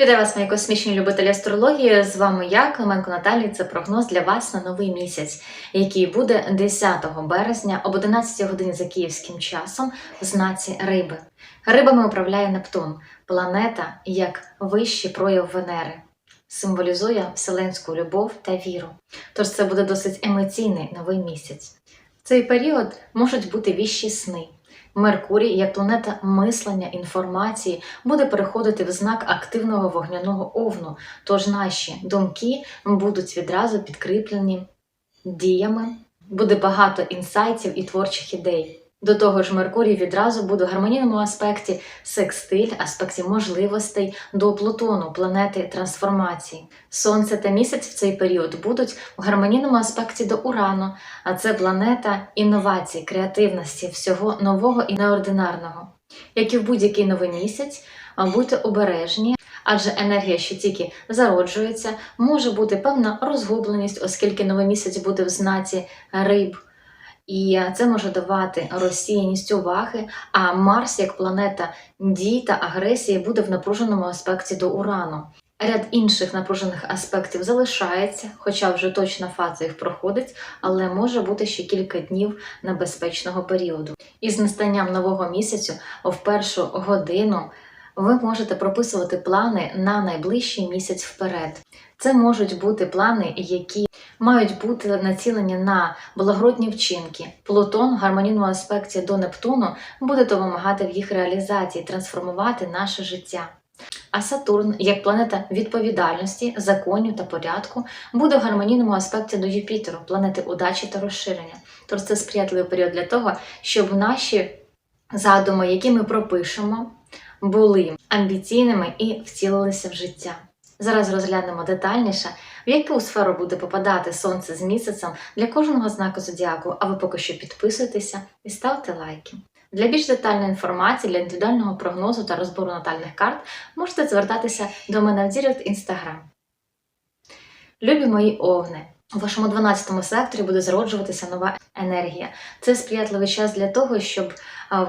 Вітаю вас, мої космічні любителі астрології. З вами я, Клименко Наталія. Це прогноз для вас на новий місяць, який буде 10 березня об 11 годині за київським часом в знаці Риби. Рибами управляє Нептун, планета як вищий прояв Венери. Символізує вселенську любов та віру. Тож це буде досить емоційний новий місяць. В цей період можуть бути віщі сни. Меркурій, як планета мислення, інформації, буде переходити в знак активного вогняного овну, тож наші думки будуть відразу підкріплені діями, буде багато інсайтів і творчих ідей. До того ж, Меркурій відразу буде в гармонійному аспекті секстиль, аспекті можливостей до Плутону, планети трансформації. Сонце та місяць в цей період будуть в гармонійному аспекті до Урану, а це планета інновацій, креативності, всього нового і неординарного. Як і в будь-який новий місяць, будьте обережні, адже енергія, що тільки зароджується, може бути певна розгубленість, оскільки новий місяць буде в знаці риб. І це може давати розсіяність уваги, а Марс, як планета дій та агресії, буде в напруженому аспекті до Урану. Ряд інших напружених аспектів залишається, хоча вже точна фаза їх проходить, але може бути ще кілька днів небезпечного періоду. І з настанням нового місяцю, в першу годину, ви можете прописувати плани на найближчий місяць вперед. Це можуть бути плани, які мають бути націлені на благородні вчинки. Плутон в гармонійному аспекті до Нептуну буде допомагати в їх реалізації, трансформувати наше життя. А Сатурн, як планета відповідальності, законів та порядку, буде в гармонійному аспекті до Юпітеру, планети удачі та розширення. Тож це сприятливий період для того, щоб наші задуми, які ми пропишемо, були амбіційними і втілилися в життя. Зараз розглянемо детальніше, в яку сферу буде попадати сонце з місяцем для кожного знаку зодіаку, а ви поки що підписуйтеся і ставте лайки. Для більш детальної інформації, для індивідуального прогнозу та розбору натальних карт можете звертатися до мене в Дірект Інстаграм. Любі мої овни! У вашому 12-му секторі буде зароджуватися нова енергія. Це сприятливий час для того, щоб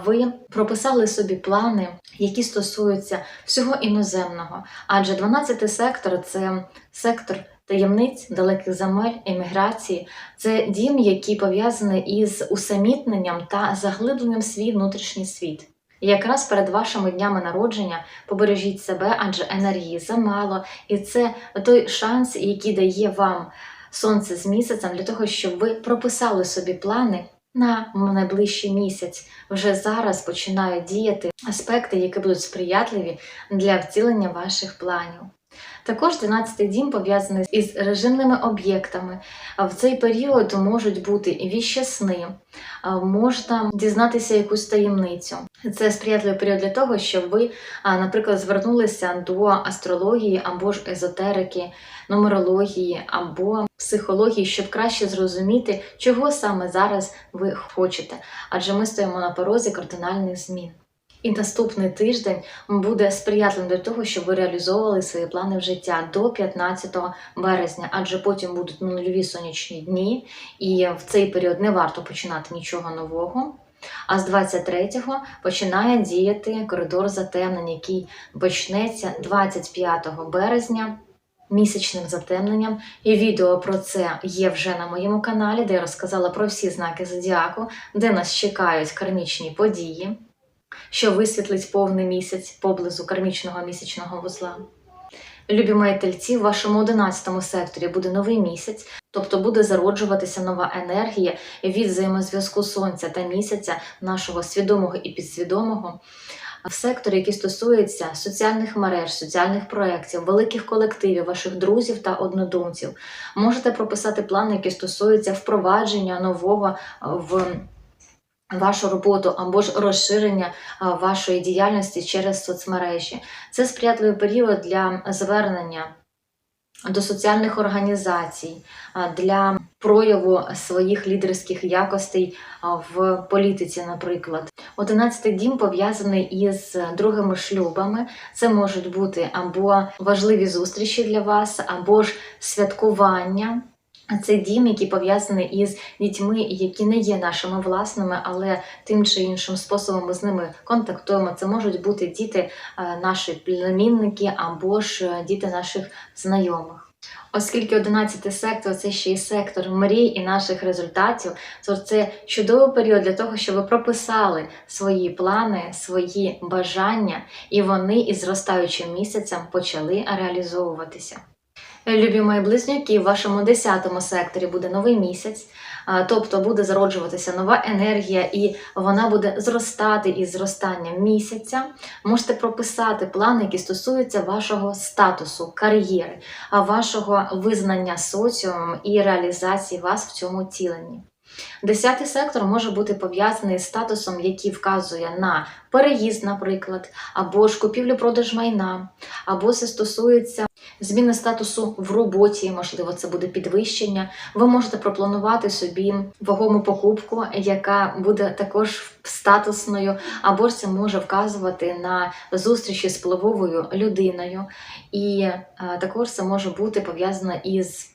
ви прописали собі плани, які стосуються всього іноземного. Адже 12-й сектор це сектор таємниць, далеких земель, еміграції. Це дім, який пов'язаний із усамітненням та заглибленням свій внутрішній світ. І якраз перед вашими днями народження побережіть себе, адже енергії замало, і це той шанс, який дає вам сонце з місяцем для того, щоб ви прописали собі плани на найближчий місяць. Вже зараз починають діяти аспекти, які будуть сприятливі для втілення ваших планів. Також 12-й дім пов'язаний із режимними об'єктами. В цей період можуть бути віщі сни, можна дізнатися якусь таємницю. Це сприятливий період для того, щоб ви, наприклад, звернулися до астрології або ж езотерики, нумерології або психології, щоб краще зрозуміти, чого саме зараз ви хочете. Адже ми стоїмо на порозі кардинальних змін. І наступний тиждень буде сприятливим для того, щоб ви реалізовували свої плани в життя до 15 березня, адже потім будуть нульові сонячні дні, і в цей період не варто починати нічого нового. А з 23-го починає діяти коридор затемнень, який почнеться 25 березня місячним затемненням. І відео про це є вже на моєму каналі, де я розказала про всі знаки зодіаку, де нас чекають кармічні події що висвітлить повний місяць поблизу кармічного місячного вузла. Любі мої тельці, в вашому 11 секторі буде новий місяць, тобто буде зароджуватися нова енергія від взаємозв'язку сонця та місяця, нашого свідомого і підсвідомого. В секторі, який стосується соціальних мереж, соціальних проєктів, великих колективів, ваших друзів та однодумців, можете прописати плани, які стосуються впровадження нового в вашу роботу або ж розширення вашої діяльності через соцмережі. Це сприятливий період для звернення до соціальних організацій, для прояву своїх лідерських якостей в політиці, наприклад. Одинадцятий дім пов'язаний із другими шлюбами. Це можуть бути або важливі зустрічі для вас, або ж святкування Це дім, який пов'язаний із дітьми, які не є нашими власними, але тим чи іншим способом ми з ними контактуємо. Це можуть бути діти е, наші племінники або ж е, діти наших знайомих. Оскільки 11 сектор це ще й сектор мрій і наших результатів, то це чудовий період для того, щоб ви прописали свої плани, свої бажання, і вони із зростаючим місяцем почали реалізовуватися. Любі мої близнюки, в вашому 10 секторі буде новий місяць, тобто буде зароджуватися нова енергія, і вона буде зростати із зростанням місяця. Можете прописати плани, які стосуються вашого статусу, кар'єри, вашого визнання соціумом і реалізації вас в цьому ціленні. Десятий сектор може бути пов'язаний з статусом, який вказує на переїзд, наприклад, або ж купівлю-продаж майна, або це стосується зміни статусу в роботі, можливо, це буде підвищення. Ви можете пропланувати собі вагому покупку, яка буде також статусною, або ж це може вказувати на зустрічі з впливовою людиною, і е, також це може бути пов'язано із.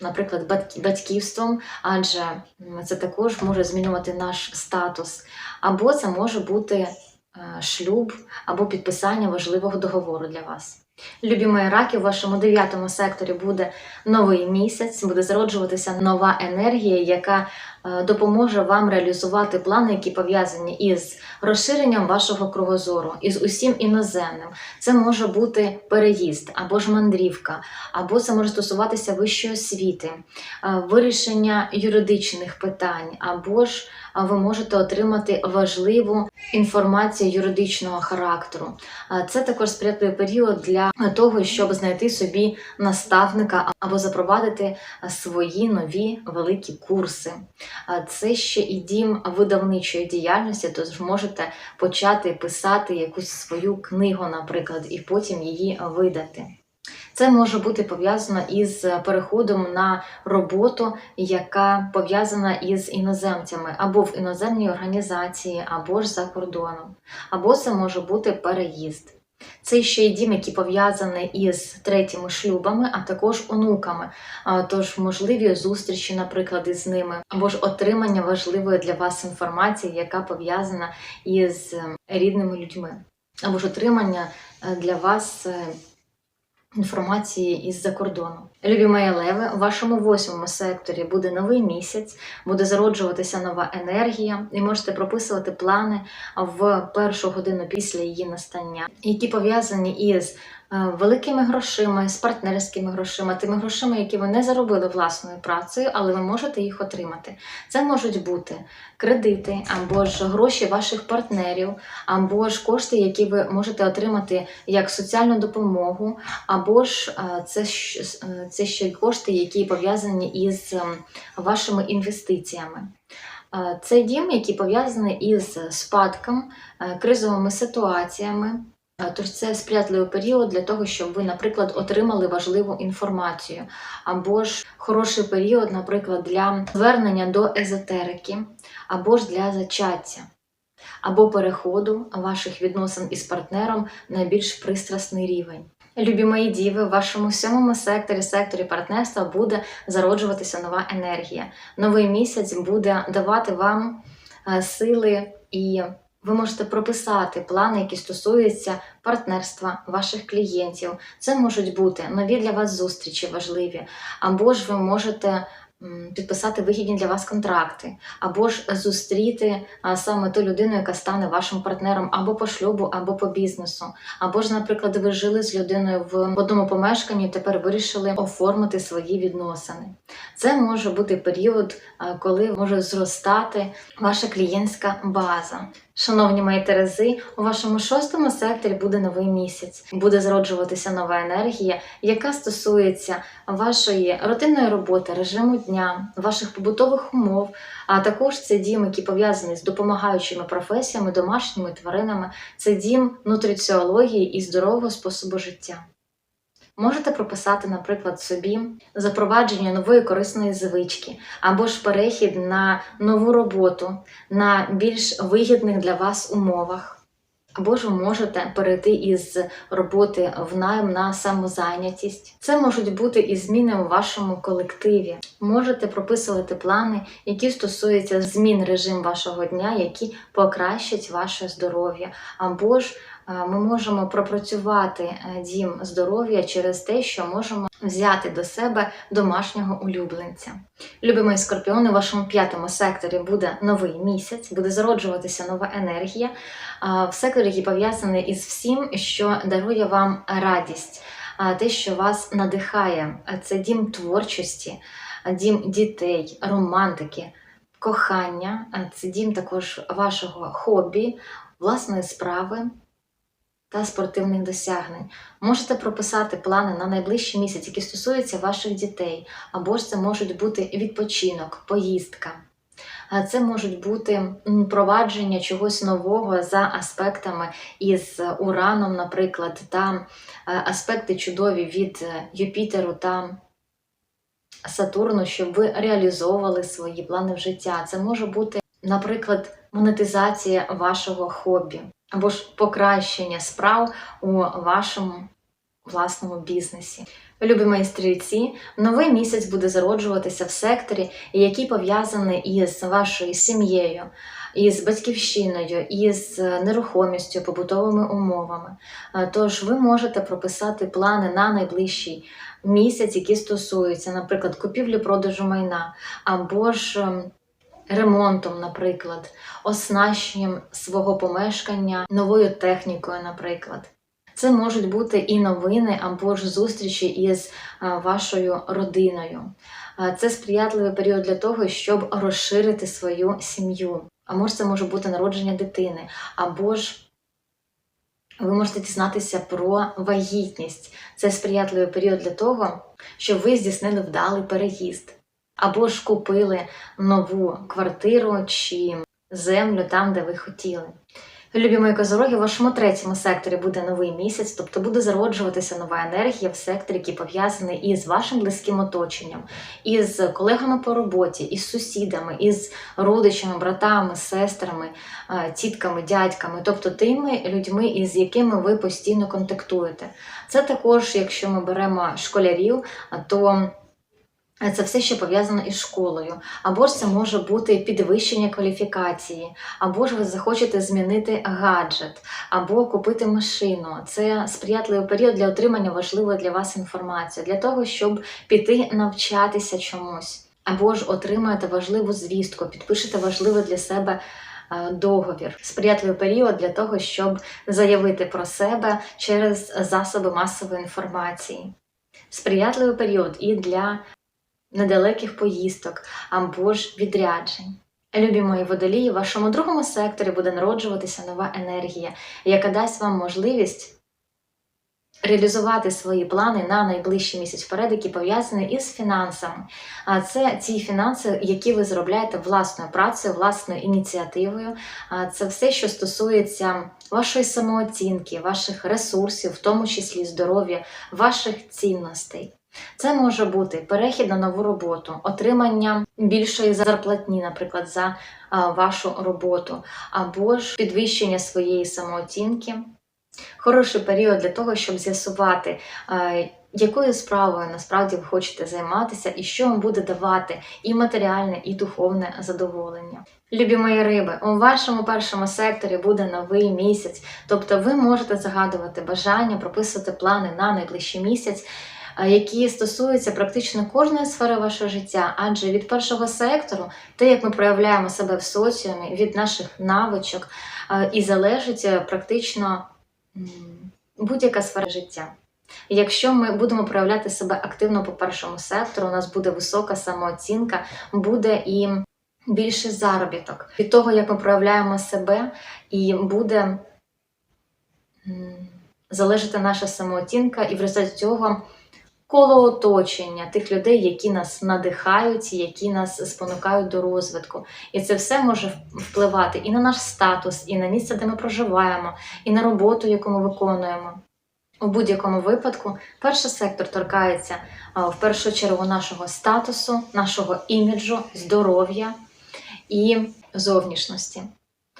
Наприклад, батьк- батьківством, адже це також може змінювати наш статус, або це може бути е, шлюб або підписання важливого договору для вас. Любі мої раки, у вашому дев'ятому секторі буде новий місяць, буде зароджуватися нова енергія, яка е, допоможе вам реалізувати плани, які пов'язані із розширенням вашого кругозору, із усім іноземним. Це може бути переїзд або ж мандрівка, або це може стосуватися вищої освіти, е, вирішення юридичних питань, або ж ви можете отримати важливу інформацію юридичного характеру. Це також сприятливий період для того, щоб знайти собі наставника або запровадити свої нові великі курси. Це ще і дім видавничої діяльності, тож можете почати писати якусь свою книгу, наприклад, і потім її видати. Це може бути пов'язано із переходом на роботу, яка пов'язана із іноземцями, або в іноземній організації, або ж за кордоном, або це може бути переїзд. Це ще й дім, який пов'язаний із третіми шлюбами, а також онуками. Тож можливі зустрічі, наприклад, із ними, або ж отримання важливої для вас інформації, яка пов'язана із ем, рідними людьми, або ж отримання е, для вас е, інформації із-за кордону. Любі мої леви, у вашому восьмому секторі буде новий місяць, буде зароджуватися нова енергія, і можете прописувати плани в першу годину після її настання, які пов'язані із великими грошима, з партнерськими грошима, тими грошима, які ви не заробили власною працею, але ви можете їх отримати. Це можуть бути кредити або ж гроші ваших партнерів, або ж кошти, які ви можете отримати як соціальну допомогу, або ж е, це, е, це ще й кошти, які пов'язані із вашими інвестиціями. Е, Це дім, який пов'язаний із спадком, е, кризовими ситуаціями. Е, Тож це сприятливий період для того, щоб ви, наприклад, отримали важливу інформацію, або ж хороший період, наприклад, для звернення до езотерики, або ж для зачаття, або переходу ваших відносин із партнером на більш пристрасний рівень. Любі мої діви, в вашому сьомому секторі, секторі партнерства буде зароджуватися нова енергія. Новий місяць буде давати вам е, сили і ви можете прописати плани, які стосуються партнерства ваших клієнтів. Це можуть бути нові для вас зустрічі важливі, або ж ви можете підписати вигідні для вас контракти, або ж зустріти саме ту людину, яка стане вашим партнером або по шлюбу, або по бізнесу. Або ж, наприклад, ви жили з людиною в одному помешканні, і тепер вирішили оформити свої відносини. Це може бути період, коли може зростати ваша клієнтська база. Шановні мої Терези, у вашому шостому секторі буде новий місяць. Буде зароджуватися нова енергія, яка стосується вашої рутинної роботи, режиму дня, ваших побутових умов, а також це дім, який пов'язаний з допомагаючими професіями, домашніми тваринами. Це дім нутриціології і здорового способу життя. Можете прописати, наприклад, собі запровадження нової корисної звички, або ж перехід на нову роботу на більш вигідних для вас умовах. Або ж ви можете перейти із роботи в найм на самозайнятість. Це можуть бути і зміни у вашому колективі. Можете прописувати плани, які стосуються змін режиму вашого дня, які покращать ваше здоров'я. Або ж ми можемо пропрацювати е, дім здоров'я через те, що можемо взяти до себе домашнього улюбленця. Любимий скорпіони, у вашому п'ятому секторі буде новий місяць, буде зароджуватися нова енергія в секторі, який пов'язаний із всім, що дарує вам радість, те, що вас надихає. Це дім творчості, дім дітей, романтики, кохання, це дім також вашого хобі, власної справи. Та спортивних досягнень. Можете прописати плани на найближчий місяць, які стосуються ваших дітей, або ж це можуть бути відпочинок, поїздка. Це можуть бути провадження чогось нового за аспектами із Ураном, наприклад, та е, аспекти чудові від е, Юпітеру та Сатурну, щоб ви реалізовували свої плани в життя. Це може бути, наприклад, монетизація вашого хобі, або ж покращення справ у вашому власному бізнесі. Любі мої стрільці, новий місяць буде зароджуватися в секторі, який пов'язаний із вашою сім'єю, із батьківщиною, із нерухомістю, побутовими умовами. Е, Тож ви можете прописати плани на найближчий місяць, які стосуються, наприклад, купівлі-продажу майна, або ж ем, ремонтом, наприклад, оснащенням свого помешкання новою технікою, наприклад. Це можуть бути і новини або ж зустрічі із вашою родиною. Це сприятливий період для того, щоб розширити свою сім'ю. А може, це може бути народження дитини, або ж ви можете дізнатися про вагітність. Це сприятливий період для того, щоб ви здійснили вдалий переїзд, або ж купили нову квартиру чи землю там, де ви хотіли. Любі мої козороги, в вашому третьому секторі буде новий місяць, тобто буде зароджуватися нова енергія в секторі, який пов'язаний із вашим близьким оточенням, із колегами по роботі, із сусідами, із родичами, братами, сестрами, е, тітками, дядьками, тобто тими людьми, із якими ви постійно контактуєте. Це також, якщо ми беремо школярів, то це все, що пов'язано із школою, або ж це може бути підвищення кваліфікації, або ж ви захочете змінити гаджет, або купити машину. Це сприятливий період для отримання важливої для вас інформації, для того, щоб піти навчатися чомусь, або ж отримаєте важливу звістку, підпишете важливий для себе. е, Договір сприятливий період для того, щоб заявити про себе через засоби масової інформації. Сприятливий період і для недалеких поїздок або ж відряджень. Любі мої водолії, в вашому другому секторі буде народжуватися нова енергія, яка дасть вам можливість реалізувати свої плани на найближчий місяць вперед, які пов'язані із фінансами. А це ті фінанси, які ви заробляєте власною працею, власною ініціативою. А це все, що стосується вашої самооцінки, ваших ресурсів, в тому числі здоров'я, ваших цінностей. Це може бути перехід на нову роботу, отримання більшої зарплатні, наприклад, за вашу роботу, або ж підвищення своєї самооцінки. Хороший період для того, щоб з'ясувати, якою справою насправді ви хочете займатися, і що вам буде давати і матеріальне, і духовне задоволення. Любі мої риби, у вашому першому секторі буде новий місяць, тобто ви можете загадувати бажання, прописувати плани на найближчий місяць які стосуються практично кожної сфери вашого життя, адже від першого сектору, те, як ми проявляємо себе в соціумі, від наших навичок, і залежить е, практично будь-яка сфера життя. Якщо ми будемо проявляти себе активно по першому сектору, у нас буде висока самооцінка, буде і більший заробіток від того, як ми проявляємо себе, і буде залежати наша самооцінка, і в результаті цього коло оточення тих людей, які нас надихають, які нас спонукають до розвитку. І це все може впливати і на наш статус, і на місце, де ми проживаємо, і на роботу, яку ми виконуємо. У будь-якому випадку перший сектор торкається в першу чергу нашого статусу, нашого іміджу, здоров'я і зовнішності.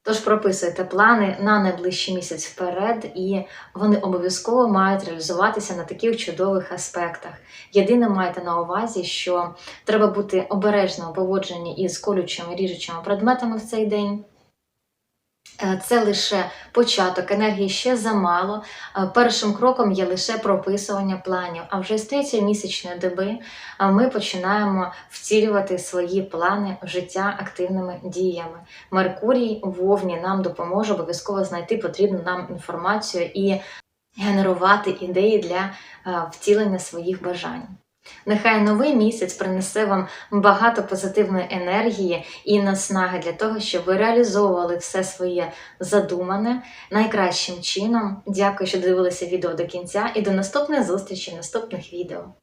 Тож прописуйте плани на найближчий місяць вперед, і вони обов'язково мають реалізуватися на таких чудових аспектах. Єдине майте на увазі, що треба бути обережно поводжені із колючими ріжучими предметами в цей день. Е, Це лише початок, енергії ще замало. Е, Першим кроком є лише прописування планів. А вже з третьої місячної доби е, ми починаємо втілювати свої плани в життя активними діями. Меркурій Вовні нам допоможе обов'язково знайти потрібну нам інформацію і генерувати ідеї для втілення своїх бажань. Нехай новий місяць принесе вам багато позитивної енергії і наснаги для того, щоб ви реалізовували все своє задумане найкращим чином. Дякую, що дивилися відео до кінця, і до наступної зустрічі в наступних відео.